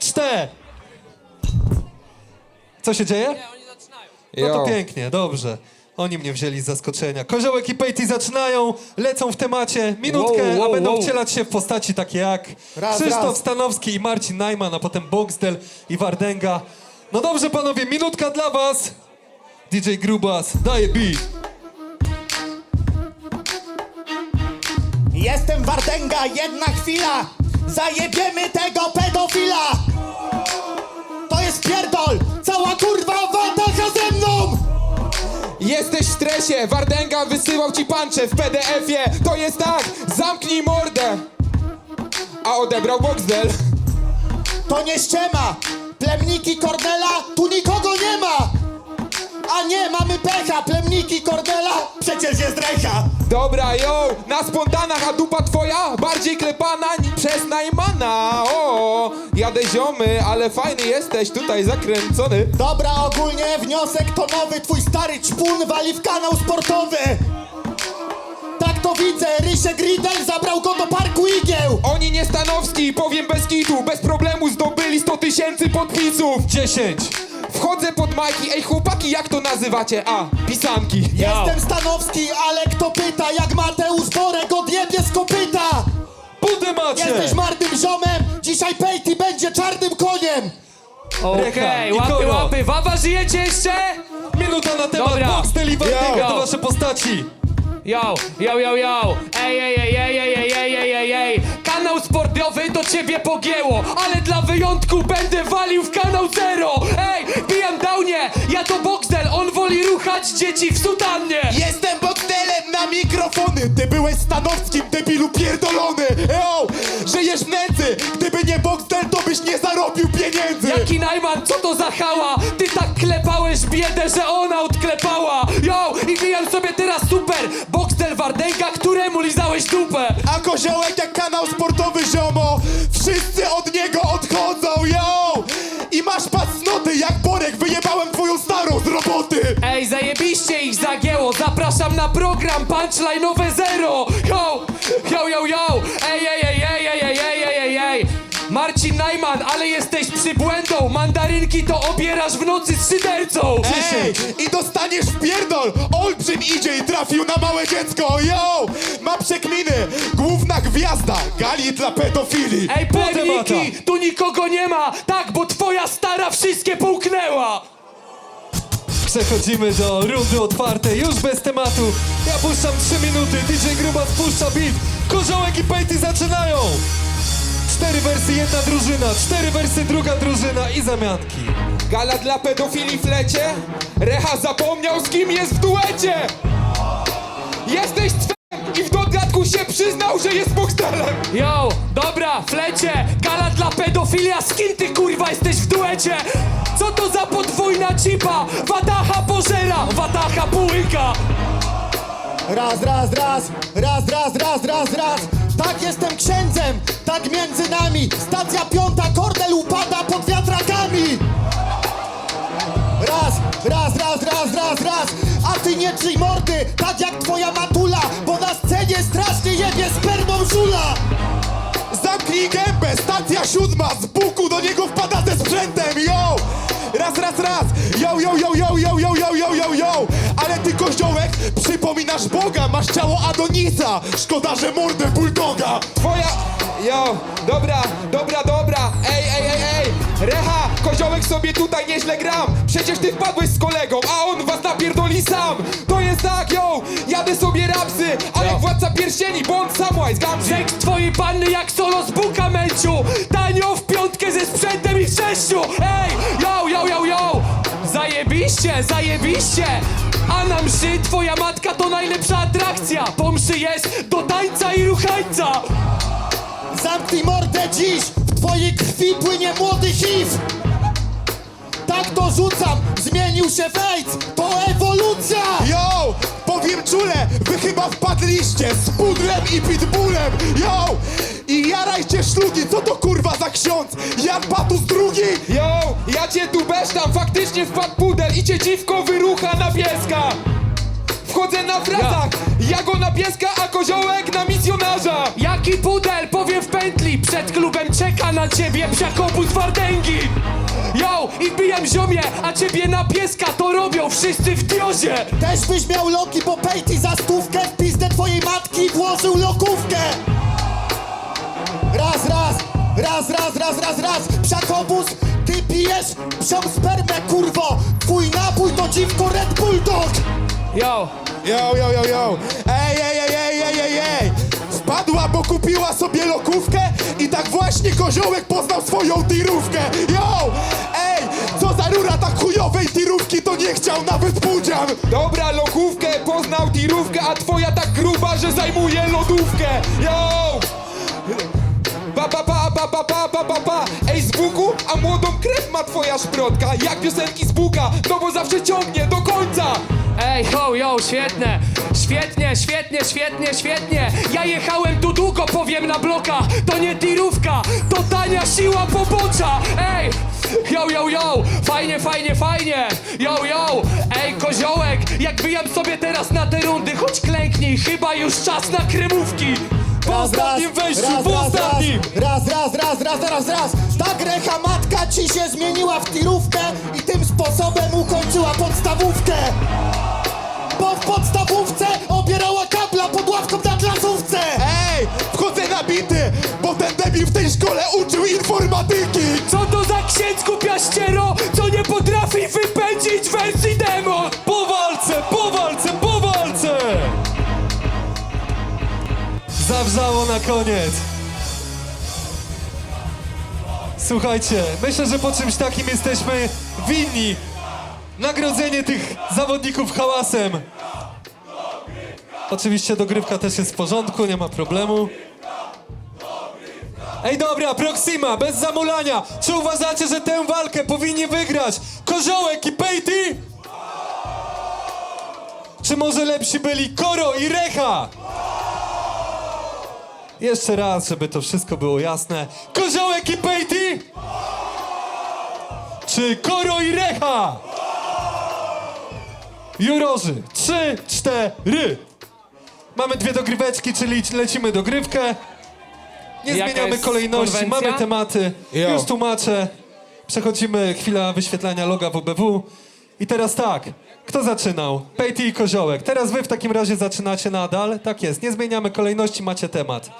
cztery. Co się dzieje? No to pięknie, dobrze. Oni mnie wzięli z zaskoczenia. Koziołek i Pejty zaczynają, lecą w temacie minutkę, Wow, wow, a będą wow. wcielać się w postaci takie jak Raz, Krzysztof raz. Stanowski i Marcin Najman, a potem Boxdel i Wardęga. No dobrze panowie, minutka dla was. DJ Grubas, daje beat. Jestem Wardęga, jedna chwila! Zajebiemy tego pedofila! To jest pierdol! Cała kurwa watacha ze mną! Jesteś w stresie, Wardęga wysyłał ci pancze w PDF-ie To jest tak, zamknij mordę A odebrał Boxdel To nie ściema! Plemniki Kornela, tu nikogo nie ma! A nie, mamy pecha! Plemniki Kornela, przecież jest recha! Dobra, yo, na spontanach, a dupa twoja bardziej klepana ni- przez Najmana O, jadę ziomy, ale fajny jesteś, tutaj zakręcony Dobra, ogólnie wniosek to nowy Twój stary ćpun wali w kanał sportowy Tak to widzę, Rysiek Riddle zabrał go do parku igieł Oni nie Stanowski, powiem bez kitu Bez problemu zdobyli 100 tysięcy podpisów 10. Wchodzę pod majki, ej chłopaki, jak to nazywacie? A, pisanki Jestem Stanowski, ale kto pyta Jak Mateusz Borek odjebie z kopyta Budę macie! Jesteś marnym ziomem, dzisiaj Pejty będzie czarnym koniem Okej, łapy, Ikoro. łapy. Wawa, żyjecie jeszcze? Minuta na temat Dobra. Boxdel i Wardęga, Yo. to wasze postaci. Yo, yo, yo, yo. Ej, ej, ej, ej, ej, ej, ej, ej, ej, ej. Kanał sportowy to ciebie pogięło, ale dla wyjątku będę walił w kanał zero. Ej, downie, ja to Boxdel, on woli ruchać dzieci w sutannie. Jestem Boxdelem na mikrofony Ty byłeś Stanowskim, debilu pierdolony Eo, żyjesz w nędzy Gdyby nie Boxdel, to byś nie zarobił pieniędzy Jaki Najman, co to za hała? Ty tak klepałeś biedę, że ona odklepała. Yo, i bijam sobie teraz super. Boxdel Wardęga, któremu lizałeś dupę. A koziołek jak kanał sportowy ziomo na program Punchline'owe Zero! Yo, yo, yo, yo! Ej, ej, ej, ej, ej, ej, ej, ej, ej, ej! Marcin Najman, ale jesteś przybłędą! Mandarynki to obierasz w nocy z szydercą! Ej, i dostaniesz w pierdol Olbrzym idzie i trafił na małe dziecko, yo Ma przekminy, główna gwiazda Gali dla pedofili Ej, plemniki, temata. tu nikogo nie ma! Tak, bo twoja stara wszystkie połknęła! Przechodzimy do rundy otwartej, już bez tematu. Ja puszczam 3 minuty, DJ Grubas puszcza beat. Koziołek i Pejty zaczynają. Cztery wersy, jedna drużyna, cztery wersy, druga drużyna i zamianki. Gala dla pedofili w lecie Recha zapomniał z kim jest w duecie Jesteś twem przyznał, że jest Boxdelem Yo, dobra, flecie, gala dla pedofilia, z kim ty kurwa jesteś w duecie? Co to za podwójna cipa? Watacha pożera, watacha połyka! Raz, raz, raz, raz, raz, raz, raz, raz Tak jestem księdzem, tak między nami Stacja piąta, kordel upada pod wiatrakami Raz, raz, raz, raz, raz, raz A ty nie trzyj mordy, tak jak twoja matula Bo na scenie strasznie Zamknij gębę, stacja siódma. Z buku do niego wpada ze sprzętem, yo! Raz, raz, raz, yo, yo, yo, yo, yo, yo, yo, yo, yo, yo. Ale ty kościołek przypominasz Boga. Masz ciało Adonisa, szkoda, że mordę bulldoga Twoja... Jo, dobra, dobra, dobra. Ej, ej, ej, ej. Recha, koziołek sobie tutaj nieźle gram. Przecież ty wpadłeś z kolegą, a on was napierdoli sam. To jest tak, yo. Jadę sobie rapsy, ale jak władca pierścieni Bo on Samwise, Gamgee Seks twojej panny jak solo męciu Tanio w piątkę ze sprzętem i w sześciu. Ej, yo, yo, yo, yo. Zajebiście, zajebiście. A na mszy twoja matka to najlepsza atrakcja. Po mszy jest do tańca i ruchańca. Zamknij mordę dziś, w twojej krwi płynie młody HIV. Tak to rzucam, zmienił się fejc, to ewolucja. Yo, powiem czule, wy chyba wpadliście z pudlem i pitbullem Yo, i jarajcie szlugi, co to kurwa za ksiądz? Jan Patus drugi? Yo, ja cię tu besztam, faktycznie wpadł pudel i cię dziwko wyrucha na pieska Wchodzę na frazach, Ja go na pieska, a koziołek na misjonarza! Jaki pudel, powiem w pętli Przed klubem na ciebie psiakobus Wardęgi Yo, i wbijam ziomie, a ciebie na pieska to robią wszyscy w diozie Też byś miał loki, bo Pejty za stówkę w pizdę twojej matki włożył lokówkę! Raz, raz, raz, raz, raz, raz, raz! Psiakobus, ty pijesz psią spermę, kurwo! Twój napój to dziwko Red Bull Dog! Yo, Yo, yo, yo, yo! Ej, ej, ej, ej, ej, ej, ej! Wpadła, bo kupiła sobie lokówkę i tak właśnie koziołek poznał swoją tirówkę! Yo! Ej, co za rura tak chujowej tirówki to nie chciał nawet pudzian! Dobra, lokówkę, poznał tirówkę, a twoja tak gruba, że zajmuje lodówkę! Yo! Pa, pa, pa, pa, pa, pa, pa, pa, pa. Ej, z buku, a młodą krew ma twoja szprotka Jak piosenki z buka, no bo zawsze ciągnie do końca Ej, ho, yo, świetne, świetnie, świetnie, świetnie, świetnie. Ja jechałem tu długo, powiem na bloka. To nie tirówka, to tania siła pobocza. Ej, yo, yo, yo, fajnie, fajnie, fajnie. Yo, yo, ej, koziołek, jak bijam sobie teraz na te rundy, choć klęknij, chyba już czas na kremówki. Po ostatnim wejściu, po ostatnim! Raz, raz, raz, raz, raz, raz! Ta grecha matka ci się zmieniła w tirówkę i tym sposobem ukończyła podstawówkę! Bo w podstawówce obierała kabla pod ławką na klasówce! Ej, wchodzę na bity, bo ten debil w tej szkole uczył informatyki! Co to za księdz kupiaściero, co nie potrafi wypędzić wersji Zawrzało na koniec. Słuchajcie, myślę, że po czymś takim jesteśmy winni. Nagrodzenie tych zawodników hałasem. Oczywiście dogrywka też jest w porządku, nie ma problemu. Ej dobra, Proxima, bez zamulania. Czy uważacie, że tę walkę powinni wygrać Koziołek i Pejty? Czy może lepsi byli Koro i Recha? Jeszcze raz, żeby to wszystko było jasne. Koziołek i Pejty? Czy Koro i Recha? Jurorzy, trzy, cztery. Mamy dwie dogryweczki, czyli lecimy dogrywkę. Nie Jaka zmieniamy jest kolejności, konwencja? mamy tematy. Jo. Już tłumaczę. Przechodzimy, chwila wyświetlania loga WBW. I teraz tak, kto zaczynał? Pejty i Koziołek. Teraz wy w takim razie zaczynacie nadal. Tak jest, nie zmieniamy kolejności, macie temat.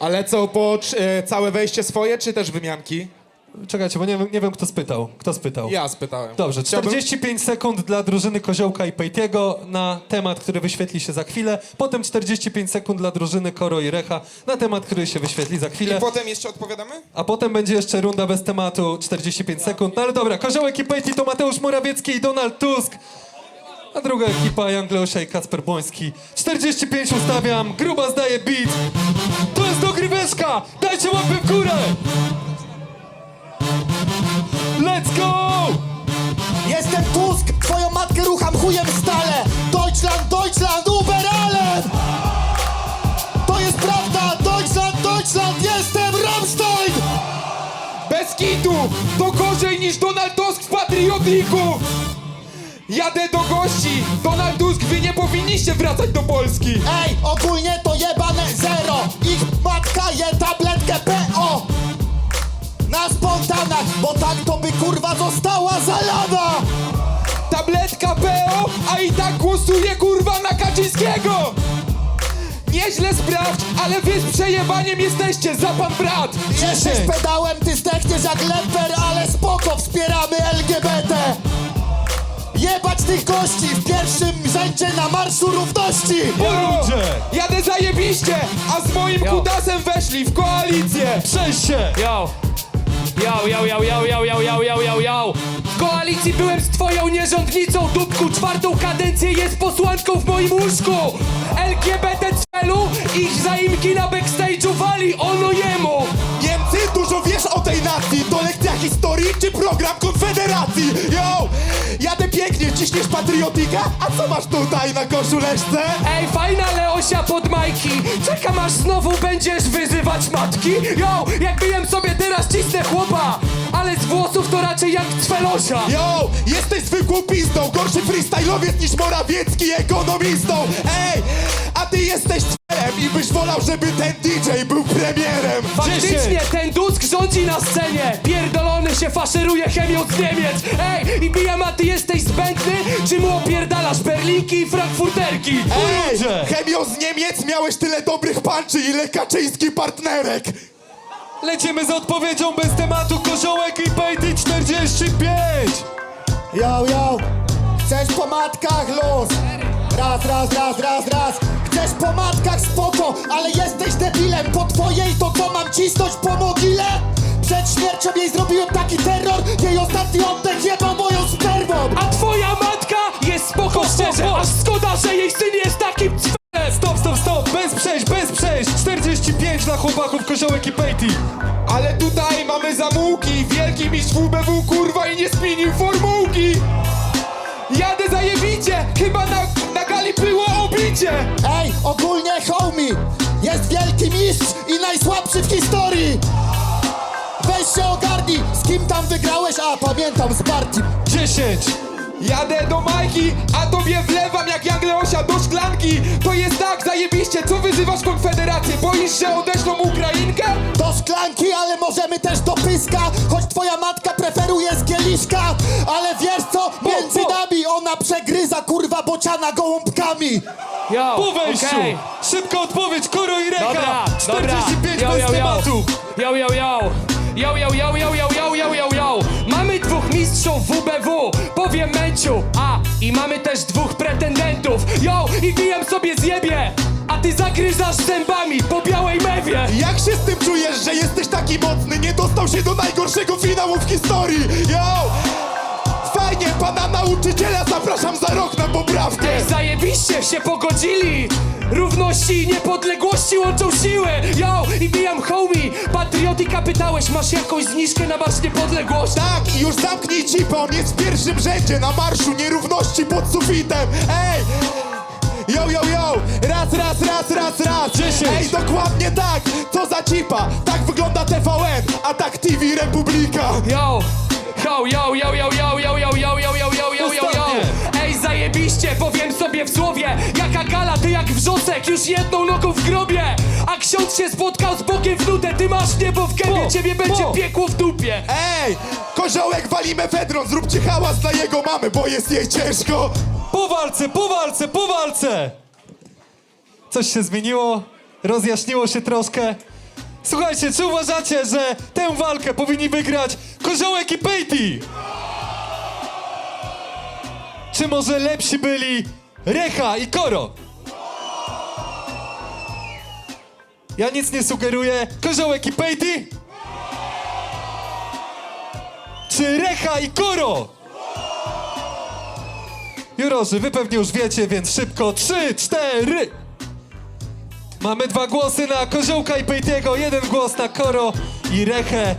Ale co, po e, całe wejście swoje, czy też wymianki? Czekajcie, bo nie, wiem- nie wiem kto spytał. Kto spytał? Ja spytałem. Dobrze, Chciałbym- 45 sekund dla drużyny Koziołka i Pejtiego na temat, który wyświetli się za chwilę. Potem 45 sekund dla drużyny Koro i Recha na temat, który się wyświetli za chwilę. I potem jeszcze odpowiadamy? A potem będzie jeszcze runda bez tematu, 45 sekund. No ale dobra, Koziołek i Pejti to Mateusz Morawiecki i Donald Tusk. A druga ekipa Jan Gleosia i Kacper Błoński. 45 ustawiam, gruba zdaje beat. To jest dogryweczka! Dajcie łapy w górę! Let's go! Jestem Tusk, twoją matkę rucham chujem stale! Deutschland, Deutschland, Uberalem! To jest prawda! Deutschland, Deutschland, jestem Rammstein! Bez kitu! To gorzej niż Donald Tusk w Patriotiku! Jadę do gości! Donald Tusk, wy nie powinniście wracać do Polski! Ej, ogólnie to jebane zero! Ich matka je tabletkę PO! Na spontanach, bo tak to kurwa została zalana! Tabletka PO, a i tak głosuje kurwa na Kaczyńskiego! Nieźle sprawdź, ale wy z przejebaniem jesteście za pan brat! Jesteś pedałem, ty zdechniesz jak leper, ale spoko, wspieramy LGBT! Jebać tych gości w pierwszym rzędzie na Marszu Równości! Po rundzie! Jadę zajebiście, a z moim Jo. kudasem weszli w koalicję! Przejść się! Yo! Yo, yo, yo, yo, yo, yo, yo, yo, yo, yo! W koalicji byłem z twoją nierządnicą, dupku! Czwartą kadencję jest posłanką w moim łóżku! LGBT celu, ich zaimki na backstage'u wali, ono jemu! Niemcy, dużo wiesz o tej nacji! To lekcja historii, czy program Konfederacji? Yo! Pięknie, ciśniesz patriotika? A co masz tutaj na koszuleczce? Ej, fajna Leosia pod majki! Czekam aż znowu będziesz wyzywać matki? Yo, jak bijem sobie teraz cisnę chłopa! Ale z włosów to raczej jak cwelosia! Yo! Jesteś zwykłą pizdą, gorszy freestyle'owiec niż Morawiecki ekonomistą! Ej! Ty chciał, żeby ten DJ był premierem. Faktycznie, ten Dusk rządzi na scenie Pierdolony się faszeruje chemią z Niemiec Ej, i bijam, a ty jesteś zbędny? Czy mu opierdalasz berlinki i frankfurterki? Ej, Ludzie! chemio z Niemiec miałeś tyle dobrych panczy, ile Kaczyński partnerek. Lecimy z odpowiedzią bez tematu. Koziołek i Pejty 45. Yo, yo, chcesz po matkach luz? Raz, raz, raz, raz, raz. Chcesz po matkach spoko, ale jesteś debilem. Po twojej to co mam cisnąć po mogile? Przed śmiercią jej zrobiłem taki terror, jej ostatni oddech jebał moją spermą. A twoja matka jest spoko szczerze Aż szkoda, że jej syn jest takim cwelem Stop, stop, stop. Bez przejść, bez przejść. 45 dla chłopaków Koziołek i Pejty. Ale tutaj mamy zamułki, wielki mistrz WBW, kurwa i nie zmienił formułki. Wielki mistrz i najsłabszy w historii. Weź się ogarnij, z kim tam wygrałeś? A, pamiętam, z Bartim. 10. Jadę do Majki, a tobie wlewam jak Jan Leosia do szklanki. To jest tak, zajebiście, co wyzywasz Konfederację? Boisz się odeślą Ukrainkę? Do szklanki, ale możemy też do pyska Choć twoja matka preferuje z kieliszka Ale wiesz co? Między nami ona przegryza kurwa bociana gołąbkami Yo, Po wejściu. okej. Szybka odpowiedź. Koro i Reka. Dobra, 45 dobra. bez tematu. Yo, yo, yo. Yo, yo, yo, yo, yo, yo, yo, yo, yo. Mamy dwóch mistrzów WBW, powiem Męciu. A, i mamy też dwóch pretendentów. Yo, i bijam sobie zjebie. A ty zagryzasz zębami po białej mewie. Jak się z tym czujesz, że jesteś taki mocny? Nie dostał się do najgorszego finału w historii. Yo! Fajnie, pana nauczyciela zapraszam za rok prawdę Zajebiście się pogodzili Równości i niepodległości łączą siły Yo, i bijam homie Patriotika pytałeś, masz jakąś zniżkę na marsz niepodległości? Tak, i już zamknij cipę, on jest w pierwszym rzędzie Na marszu nierówności pod sufitem Ej! Yo, yo, yo! Raz, raz, raz, raz, raz! Dziesięć. Ej, dokładnie tak! Co za cipa! Tak wygląda TVN, a tak TV Republika! Yo! Yo, yo, yo, yo, yo, yo! Zajebiście, powiem sobie w słowie Jaka gala, ty jak wrzosek, już jedną nogą w grobie A ksiądz się spotkał z Bogiem w nudę Ty masz niebo w gębie, ciebie będzie piekło w dupie Ej! Koziołek wali mefedron, zróbcie hałas dla jego mamy, bo jest jej ciężko! Po walce, po walce, po walce! Coś się zmieniło? Rozjaśniło się troszkę? Słuchajcie, czy uważacie, że tę walkę powinni wygrać Koziołek i Pejty? Czy może lepsi byli Recha i Koro? Ja nic nie sugeruję. Koziołek i Pejty? Czy Recha i Koro? Jurorzy, wy pewnie już wiecie, więc szybko. Trzy, cztery. Mamy dwa głosy na Koziołka i Pejtiego, jeden głos na Koro i Rechę.